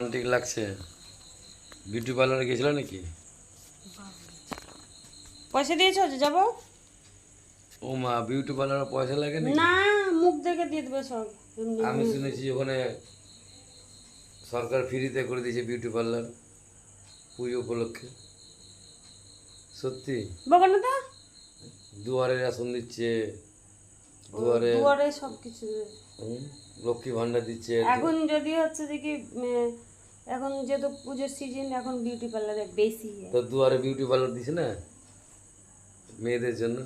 ঠিক লাগছে। বিউটি পার্লারে গেছিল নাকি? পয়সা দিয়েছ যে যাব? ও মা বিউটি পার্লারে পয়সা লাগে নাকি? না মুখ দেখে দিয়ে দেবে সব। আমি শুনেছি ওখানে সরকার ফ্রিতে করে দিয়েছে বিউটি পার্লার পুজো উপলক্ষে। সত্যি? বলো না দুয়ারে রেশন দিচ্ছে দুয়ারে দুয়ারে সব কিছু হুম, লক্ষ্মী ভান্ডার দিচ্ছে এখন যদি হচ্ছে যে কি এখন যেহেতু পুজোর সিজন এখন বিউটি পার্লারে বেশি। তো দুয়ারে বিউটি পার্লার দিছে না মেয়েদের জন্য?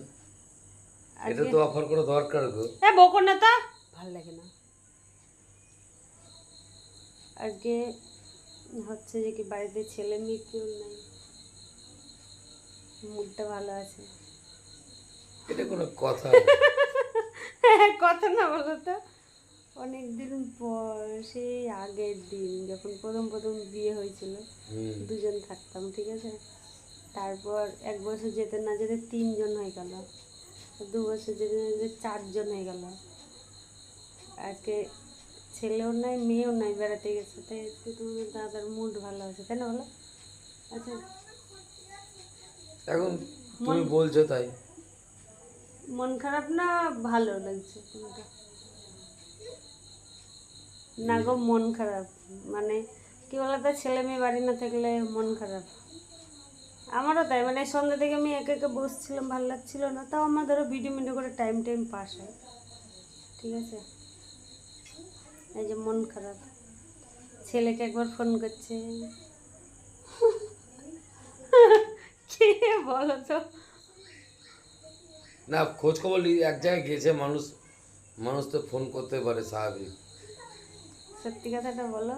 এটা তো অফার করা দরকার গো। হ্যাঁ বকো না তা ভালো লাগে না। আজকে হচ্ছে যে কি বাড়িতে ছেলে মেয়ে কেউ নাই। মুডটা ভালো আছে। এটা কোনো কথা। কথা না বলো তো। অনেক দিন পর সেই আগের দিন যখন প্রথম প্রথম বিয়ে হয়েছিল দুজন থাকতাম ঠিক আছে? তারপর এক বছর যেতে না যেতে তিনজন হয়ে গেল। দু বছর যেতে না যেতে চারজন হয়ে গেল। আজকে ছেলেও নাই মেয়েও নাই বেড়াতে গেছে। তাই আজকে তোমাদের দাদার মুড ভালো আছে তাই না বলো? আচ্ছা। এখন তুমি বলছো তাই। মন খারাপ না? ভালো লাগছে কোনটা না গো, মন খারাপ। মানে কি বলতো, ছেলে মেয়ে বাড়ি না থাকলে মন খারাপ। আমারও তাই মানে সন্ধ্যা থেকে আমি একে একে বসছিলাম, ভালো লাগছিল না। তাও আমার ধরো ভিডিও মিডিও করে টাইম টাইম পাস হয়। ঠিক আছে? এই যে মন খারাপ। ছেলেকে একবার ফোন করছে। কে বলো তো? না খোঁজ খবর নিয়ে এক জায়গায় গেছে মানুষ মানুষ তো ফোন করতে পারে স্বাভাবিক। সত্যি কথাটা বলো।